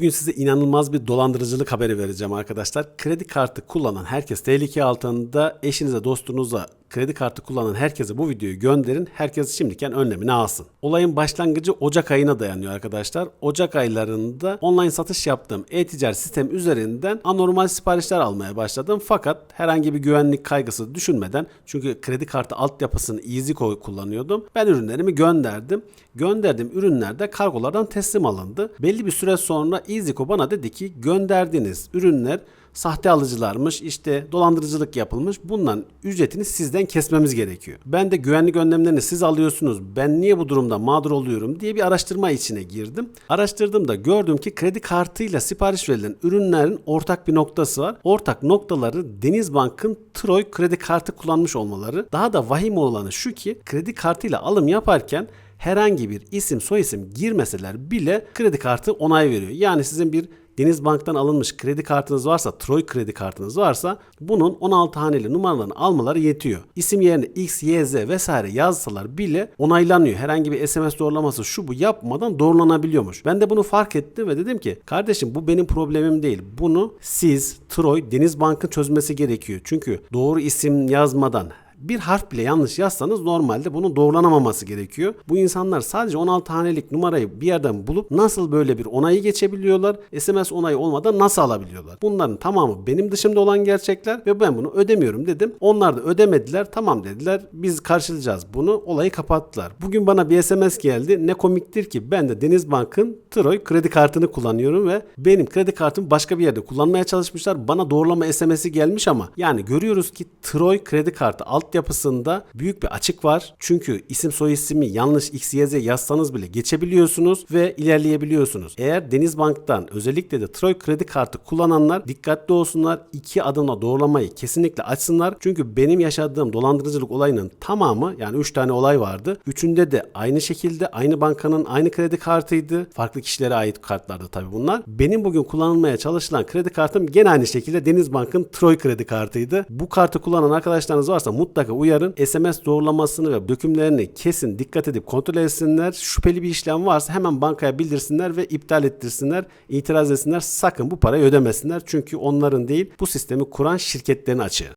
Bugün size inanılmaz bir dolandırıcılık haberi vereceğim arkadaşlar. Kredi kartı kullanan herkes tehlike altında eşinize dostunuza kredi kartı kullanan herkese bu videoyu gönderin. Herkes şimdiken önlemini alsın. Olayın başlangıcı Ocak ayına dayanıyor arkadaşlar. Ocak aylarında online satış yaptığım e-ticaret sistem üzerinden anormal siparişler almaya başladım. Fakat herhangi bir güvenlik kaygısı düşünmeden çünkü kredi kartı altyapısını EasyCo kullanıyordum. Ben ürünlerimi gönderdim. Gönderdiğim ürünler de kargolardan teslim alındı. Belli bir süre sonra EasyCo bana dedi ki gönderdiğiniz ürünler sahte alıcılarmış, işte dolandırıcılık yapılmış. Bunların ücretini sizden kesmemiz gerekiyor. Ben de güvenlik önlemlerini siz alıyorsunuz. Ben niye bu durumda mağdur oluyorum diye bir araştırma içine girdim. Araştırdığımda gördüm ki kredi kartıyla sipariş verilen ürünlerin ortak bir noktası var. Ortak noktaları Denizbank'ın Troy kredi kartı kullanmış olmaları. Daha da vahim olanı şu ki kredi kartıyla alım yaparken herhangi bir isim soyisim girmeseler bile kredi kartı onay veriyor. Yani sizin bir Denizbank'tan alınmış kredi kartınız varsa, Troy kredi kartınız varsa bunun 16 haneli numaralarını almaları yetiyor. İsim yerine X, Y, Z vesaire yazsalar bile onaylanıyor. Herhangi bir SMS doğrulaması şu bu yapmadan doğrulanabiliyormuş. Ben de bunu fark ettim ve dedim ki kardeşim bu benim problemim değil. Bunu siz Troy Denizbank'ın çözmesi gerekiyor. Çünkü doğru isim yazmadan bir harf bile yanlış yazsanız normalde bunun doğrulanamaması gerekiyor. Bu insanlar sadece 16 hanelik numarayı bir yerden bulup nasıl böyle bir onayı geçebiliyorlar? SMS onayı olmadan nasıl alabiliyorlar? Bunların tamamı benim dışımda olan gerçekler ve ben bunu ödemiyorum dedim. Onlar da ödemediler. Tamam dediler. Biz karşılayacağız bunu. Olayı kapattılar. Bugün bana bir SMS geldi. Ne komiktir ki ben de Denizbank'ın Troy kredi kartını kullanıyorum ve benim kredi kartımı başka bir yerde kullanmaya çalışmışlar. Bana doğrulama SMS'i gelmiş ama yani görüyoruz ki Troy kredi kartı alt altyapısında büyük bir açık var. Çünkü isim soy ismi yanlış X, Y, Z yazsanız bile geçebiliyorsunuz ve ilerleyebiliyorsunuz. Eğer Denizbank'tan özellikle de Troy kredi kartı kullananlar dikkatli olsunlar. iki adımla doğrulamayı kesinlikle açsınlar. Çünkü benim yaşadığım dolandırıcılık olayının tamamı yani 3 tane olay vardı. Üçünde de aynı şekilde aynı bankanın aynı kredi kartıydı. Farklı kişilere ait kartlardı tabii bunlar. Benim bugün kullanılmaya çalışılan kredi kartım gene aynı şekilde Denizbank'ın Troy kredi kartıydı. Bu kartı kullanan arkadaşlarınız varsa mutlaka uyarın. SMS doğrulamasını ve dökümlerini kesin dikkat edip kontrol etsinler. Şüpheli bir işlem varsa hemen bankaya bildirsinler ve iptal ettirsinler. İtiraz etsinler. Sakın bu parayı ödemesinler. Çünkü onların değil bu sistemi kuran şirketlerin açığı.